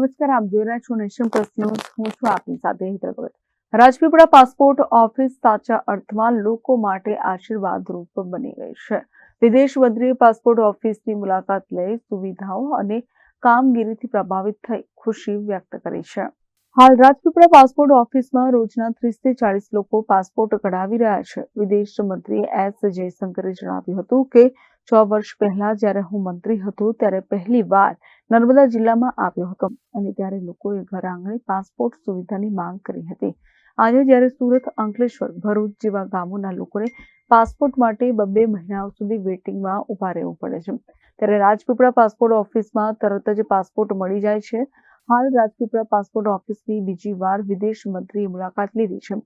નમસ્કાર, આપ જોઈ રહ્યા છો નેશન પ્લસ ન્યૂઝ. હું છું આપની સાથે હેતલ રાજપીપળા પાસપોર્ટ ઓફિસ સાચા અર્થમાં લોકો માટે આશીર્વાદરૂપ બની ગઈ છે. વિદેશ મંત્રીએ પાસપોર્ટ ઓફિસની મુલાકાત લઈ સુવિધાઓ અને કામગીરીથી પ્રભાવિત થઈ ખુશી વ્યક્ત કરી છે. હાલ રાજપીપળા પાસપોર્ટ ઓફિસમાં રોજના ત્રીસથી ચાલીસ લોકો પાસપોર્ટ કઢાવી રહ્યા છે. વિદેશ મંત્રી એસ જયશંકરે જણાવ્યું હતું કે, છ વર્ષ પહેલા જ્યારે હું મંત્રી હતો ત્યારે પહેલી વાર નર્મદા જિલ્લામાં આવ્યો હતો અને ત્યારે લોકોએ ઘર આંગણે પાસપોર્ટ સુવિધાની માંગ કરી હતી. આજે જ્યારે સુરત, અંકલેશ્વર, ભરૂચ જેવા ગામોના લોકોને પાસપોર્ટ માટે બબ્બે મહિનાઓ સુધી વેટિંગમાં ઊભા રહેવું પડે છે. ત્યારે રાજપીપળા પાસપોર્ટ ઓફિસમાં તરત જ પાસપોર્ટ મળી જાય છે. હાલ રાજપીપળા પાસપોર્ટ ઓફિસની બીજી વાર વિદેશ મંત્રીએ મુલાકાત લીધી છે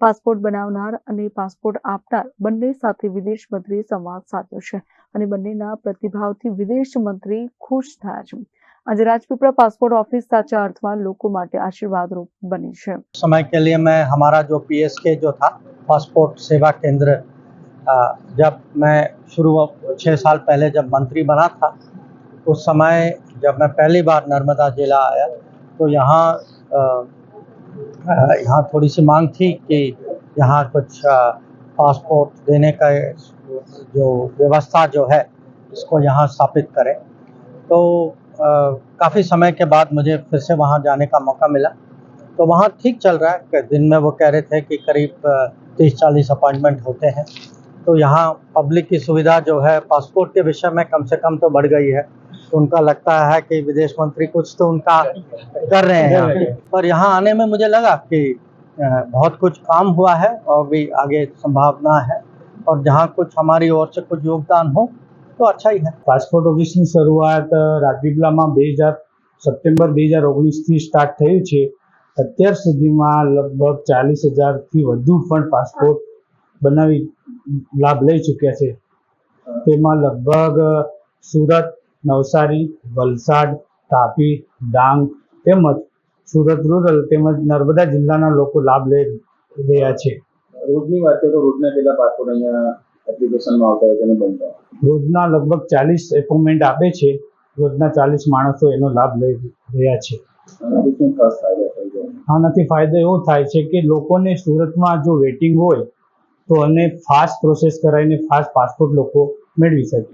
પાસપોર્ટ બનાવનાર અને પાસપોર્ટ આપનાર બંને સાથે વિદેશ મંત્રીએ સંવાદ સાધ્યો છે અને બંનેના પ્રતિભાવથી વિદેશ મંત્રી ખુશ થયા છે આજે રાજપીપળા પાસપોર્ટ ઓફિસ સાચા અર્થમાં લોકો માટે આશીર્વાદરૂપ બની છે समय के लिए मैं हमारा जो पीएसके जो था पासपोर्ट सेवा केंद्र अ, जब मैं शुरू छः साल पहले जब मंत्री बना था उस समय जब मैं पहली बार नर्मदा जिला आया तो यहाँ यहाँ थोड़ी सी मांग थी कि यहाँ कुछ पासपोर्ट देने का जो व्यवस्था जो है, इसको यहाँ स्थापित करें। तो काफ़ी समय के बाद मुझे फिर से वहाँ जाने का मौका मिला। तो वहाँ ठीक चल रहा है दिन में वो कह रहे थे कि करीब तीस चालीस अपॉइंटमेंट होते हैं। तो यहाँ पब्लिक की सुविधा जो है, पासपोर्ट के विषय में कम से कम तो बढ़ गई है। तो उनका लगता है कि विदेश मंत्री कुछ तो उनका कर रहे हैं यहाँ पे। पर यहाँ आने में मुझे लगा कि अ, बहुत कुछ काम हुआ है और भी आगे संभावना है और जहाँ कुछ हमारी ओर से कुछ योगदान हो तो अच्छा ही है પાસપોર્ટ ઓફિસની શરૂઆત અ, રાજપીપળામાં બે હજાર સપ્ટેમ્બર બે હજાર ઓગણીસથી સ્ટાર્ટ થયું છે અત્યાર સુધીમાં લગભગ ચાલીસ હજારથી વધુ પણ પાસપોર્ટ બનાવી લાભ લઈ ચૂક્યા છે તેમાં લગભગ અ, સુરત નવસારી વલસાડ તાપી ડાંગ તેમજ સુરત રૂરલ તેમજ નર્મદા જિલ્લાના લોકો લાભ લઈ રહ્યા છે. રોજની વાત કરીએ તો રોજના કેટલા પાસપોર્ટ અહીંયા એપ્લિકેશનમાં આવતા હોય તેને બંધ રોજના લગભગ ચાલીસ એપોઇન્ટમેન્ટ આપે છે. રોજના ચાલીસ માણસો એનો લાભ લઈ રહ્યા છે. આનાથી ફાયદો એવો થાય છે કે લોકોને સુરતમાં જો વેટિંગ હોય તો અને ફાસ્ટ પ્રોસેસ કરાવીને ફાસ્ટ પાસપોર્ટ લોકો મેળવી શકે.